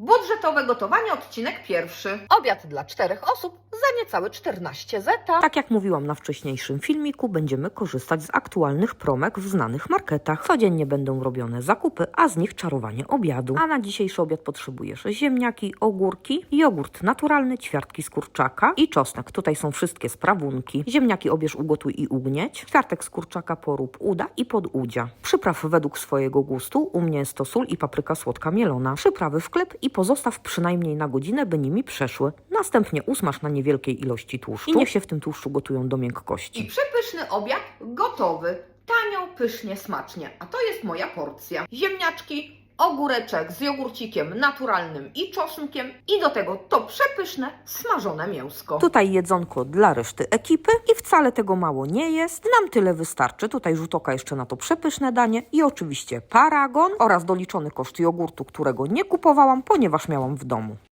Budżetowe gotowanie, odcinek pierwszy. Obiad dla czterech osób za niecałe 14 zeta. Tak jak mówiłam na wcześniejszym filmiku, będziemy korzystać z aktualnych promek w znanych marketach. Codziennie będą robione zakupy, a z nich czarowanie obiadu. A na dzisiejszy obiad potrzebujesz ziemniaki, ogórki, jogurt naturalny, ćwiartki z kurczaka i czosnek. Tutaj są wszystkie sprawunki. Ziemniaki obierz, ugotuj i ugnieć. Ćwiartek z kurczaka porób uda i podudzia. Przypraw według swojego gustu. U mnie jest to sól i papryka słodka mielona. Przyprawy wklep i pozostaw przynajmniej na godzinę, by nimi przeszły. Następnie usmaż na niewielkiej ilości tłuszczu i niech się w tym tłuszczu gotują do I miękkości. przepyszny obiad gotowy. Tanio, pysznie, smacznie. A to jest moja porcja. Ziemniaczki, ogóreczek z jogurcikiem naturalnym i czosnkiem i do tego to przepyszne, smażone mięsko. Tutaj jedzonko dla reszty ekipy i wcale tego mało nie jest. Nam tyle wystarczy. Tutaj rzut oka jeszcze na to przepyszne danie i oczywiście paragon oraz doliczony koszt jogurtu, którego nie kupowałam, ponieważ miałam w domu.